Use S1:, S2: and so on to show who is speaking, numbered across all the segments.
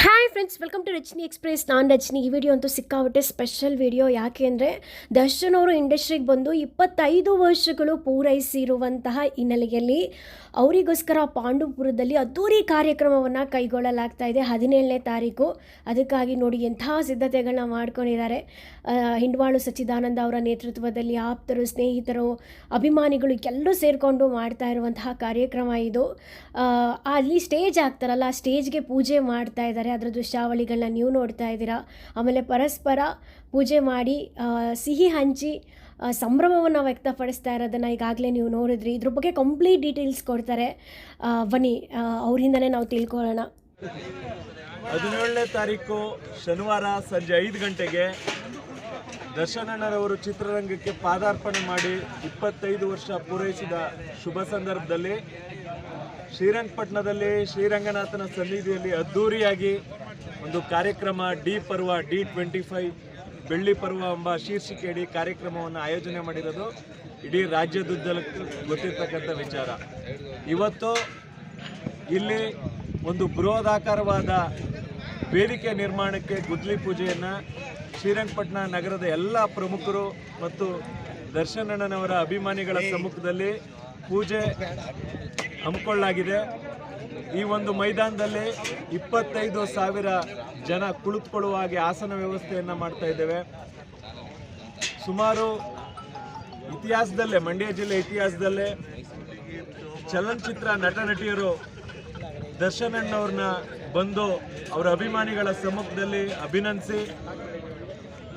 S1: Hi. Friends welcome to Rachani express ನಾನು ರಚನಿ ಈ video ಅಂತೂ ಸಿಕ್ಕಾಬಿಟ್ಟೆ ಸ್ಪೆಷಲ್ ವಿಡಿಯೋ ಯಾಕೆ ಅಂದರೆ ದರ್ಶನ್ ಅವರು ಇಂಡಸ್ಟ್ರಿಗೆ ಬಂದು ಇಪ್ಪತ್ತೈದು ವರ್ಷಗಳು ಪೂರೈಸಿರುವಂತಹ ಹಿನ್ನೆಲೆಯಲ್ಲಿ ಅವರಿಗೋಸ್ಕರ ಪಾಂಡುಪುರದಲ್ಲಿ ಅದ್ದೂರಿ ಕಾರ್ಯಕ್ರಮವನ್ನು ಕೈಗೊಳ್ಳಲಾಗ್ತಾ ಇದೆ ಹದಿನೇಳನೇ ತಾರೀಕು. ಅದಕ್ಕಾಗಿ ನೋಡಿ ಎಂಥ ಸಿದ್ಧತೆಗಳನ್ನ ಮಾಡ್ಕೊಂಡಿದ್ದಾರೆ. ಹಿಂಡ್ವಾಳು ಸಚ್ಚಿದಾನಂದ ಅವರ ನೇತೃತ್ವದಲ್ಲಿ ಆಪ್ತರು, ಸ್ನೇಹಿತರು, ಅಭಿಮಾನಿಗಳು ಎಲ್ಲರೂ ಸೇರಿಕೊಂಡು ಮಾಡ್ತಾ ಇರುವಂತಹ ಕಾರ್ಯಕ್ರಮ ಇದು. ಅಲ್ಲಿ ಸ್ಟೇಜ್ ಆಗ್ತಾರಲ್ಲ ಆ ಸ್ಟೇಜ್ಗೆ ಪೂಜೆ ಮಾಡ್ತಾ ಇದ್ದಾರೆ. ಅದರ ದೃಶ್ಯಾವಳಿಗಳನ್ನ ನೀವು ನೋಡ್ತಾ ಇದ್ದೀರಾ? ಆಮೇಲೆ ಪರಸ್ಪರ ಪೂಜೆ ಮಾಡಿ ಸಿಹಿ ಹಂಚಿ ಸಂಭ್ರಮವನ್ನು ವ್ಯಕ್ತಪಡಿಸ್ತಾ ಇರೋದನ್ನು ಈಗಾಗಲೇ ನೀವು ನೋಡಿದ್ರಿ. ಇದ್ರ ಬಗ್ಗೆ ಕಂಪ್ಲೀಟ್ ಡೀಟೇಲ್ಸ್ ಕೊಡ್ತಾರೆ. ಬನ್ನಿ ಅವರಿಂದನೇ ನಾವು ತಿಳ್ಕೊಳ್ಳೋಣ.
S2: ಹದಿನೇಳನೇ ತಾರೀಕು ಶನಿವಾರ ಸಂಜೆ ಐದು ಗಂಟೆಗೆ ದರ್ಶನಣ್ಣರವರು ಚಿತ್ರರಂಗಕ್ಕೆ ಪಾದಾರ್ಪಣೆ ಮಾಡಿ ಇಪ್ಪತ್ತೈದು ವರ್ಷ ಪೂರೈಸಿದ ಶುಭ ಸಂದರ್ಭದಲ್ಲಿ ಶ್ರೀರಂಗಪಟ್ಟಣದಲ್ಲಿ ಶ್ರೀರಂಗನಾಥನ ಸನ್ನಿಧಿಯಲ್ಲಿ ಅದ್ಧೂರಿಯಾಗಿ ಒಂದು ಕಾರ್ಯಕ್ರಮ ಡಿ ಪರ್ವ, ಡಿ ಟ್ವೆಂಟಿ ಫೈವ್, ಬೆಳ್ಳಿ ಪರ್ವ ಎಂಬ ಶೀರ್ಷಿಕೆಯಡಿ ಕಾರ್ಯಕ್ರಮವನ್ನು ಆಯೋಜನೆ ಮಾಡಿರೋದು ಇಡೀ ರಾಜ್ಯದುದ್ದಲಕ್ಕೂ ಗೊತ್ತಿರ್ತಕ್ಕಂಥ ವಿಚಾರ. ಇವತ್ತು ಇಲ್ಲಿ ಒಂದು ಬೃಹದಾಕಾರವಾದ ವೇದಿಕೆ ನಿರ್ಮಾಣಕ್ಕೆ ಗುದ್ಲಿ ಪೂಜೆಯನ್ನು ಶ್ರೀರಂಗಪಟ್ಟಣ ನಗರದ ಎಲ್ಲ ಪ್ರಮುಖರು ಮತ್ತು ದರ್ಶನಣ್ಣನವರ ಅಭಿಮಾನಿಗಳ ಸಮ್ಮುಖದಲ್ಲಿ ಪೂಜೆ ಹಮ್ಮಿಕೊಳ್ಳಲಾಗಿದೆ. ಈ ಒಂದು ಮೈದಾನದಲ್ಲಿ ಇಪ್ಪತ್ತೈದು ಸಾವಿರ ಜನ ಕುಳಿತುಕೊಳ್ಳುವ ಹಾಗೆ ಆಸನ ವ್ಯವಸ್ಥೆಯನ್ನು ಮಾಡ್ತಾ ಇದ್ದೇವೆ. ಸುಮಾರು ಇತಿಹಾಸದಲ್ಲೇ, ಮಂಡ್ಯ ಜಿಲ್ಲೆ ಇತಿಹಾಸದಲ್ಲೇ ಚಲನಚಿತ್ರ ನಟ ನಟಿಯರು ದರ್ಶನ್ ಅಣ್ಣವ್ರನ್ನ ಬಂದು ಅವರ ಅಭಿಮಾನಿಗಳ ಸಮ್ಮುಖದಲ್ಲಿ ಅಭಿನಂದಿಸಿ,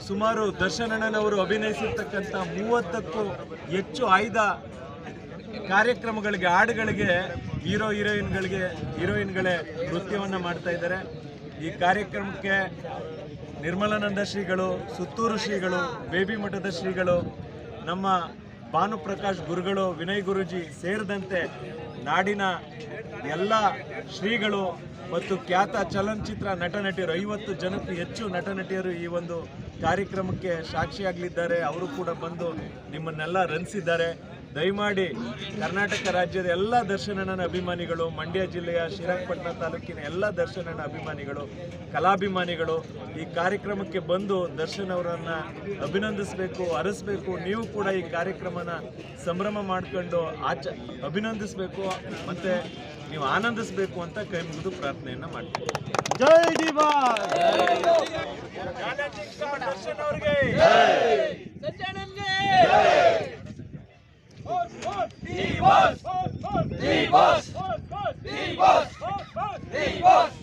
S2: ಸುಮಾರು ದರ್ಶನಣ್ಣನವರು ಅಭಿನಯಿಸಿರ್ತಕ್ಕಂಥ ಮೂವತ್ತಕ್ಕೂ ಹೆಚ್ಚು ಆಯ್ದ ಕಾರ್ಯಕ್ರಮಗಳಿಗೆ, ಹಾಡುಗಳಿಗೆ, ಹೀರೋ, ಹೀರೋಯಿನ್ಗಳಿಗೆ, ಹೀರೋಯಿನ್ಗಳೇ ನೃತ್ಯವನ್ನು ಮಾಡ್ತಾ ಇದ್ದಾರೆ. ಈ ಕಾರ್ಯಕ್ರಮಕ್ಕೆ ನಿರ್ಮಲಾನಂದ ಶ್ರೀಗಳು, ಸುತ್ತೂರು ಶ್ರೀಗಳು, ಬೇಬಿ ಮಠದ ಶ್ರೀಗಳು, ನಮ್ಮ ಭಾನುಪ್ರಕಾಶ್ ಗುರುಗಳು, ವಿನಯ್ ಗುರುಜಿ ಸೇರಿದಂತೆ ನಾಡಿನ ಎಲ್ಲ ಶ್ರೀಗಳು ಮತ್ತು ಖ್ಯಾತ ಚಲನಚಿತ್ರ ನಟ ನಟಿಯರು ಐವತ್ತು ಜನಕ್ಕೂ ಹೆಚ್ಚು ನಟ ನಟಿಯರು ಈ ಒಂದು ಕಾರ್ಯಕ್ರಮಕ್ಕೆ ಸಾಕ್ಷಿಯಾಗಲಿದ್ದಾರೆ. ಅವರು ಕೂಡ ಬಂದು ನಿಮ್ಮನ್ನೆಲ್ಲ ರಂಜಿಸಿದ್ದಾರೆ. ದಯಮಾಡಿ ಕರ್ನಾಟಕ ರಾಜ್ಯದ ಎಲ್ಲ ದರ್ಶನನ ಅಭಿಮಾನಿಗಳು, ಮಂಡ್ಯ ಜಿಲ್ಲೆಯ ಶ್ರೀರಂಗಪಟ್ಟಣ ತಾಲೂಕಿನ ಎಲ್ಲ ದರ್ಶನನ ಅಭಿಮಾನಿಗಳು, ಕಲಾಭಿಮಾನಿಗಳು, ಈ ಕಾರ್ಯಕ್ರಮಕ್ಕೆ ಬಂದು ದರ್ಶನ್ ಅವರನ್ನ ಅಭಿನಂದಿಸಬೇಕು, ಅರಸಬೇಕು, ನೀವು ಕೂಡ ಈ ಕಾರ್ಯಕ್ರಮನ ಸಂಭ್ರಮ ಮಾಡ್ಕೊಂಡು ಆಚ, ಅಭಿನಂದಿಸಬೇಕು ಮತ್ತೆ ನೀವು ಆನಂದಿಸಬೇಕು ಅಂತ ಕೈ ಮುಗಿದು ಪ್ರಾರ್ಥನೆಯನ್ನ ಮಾಡ್ತೀವಿ.
S3: Divas! Divas! Divas! Divas!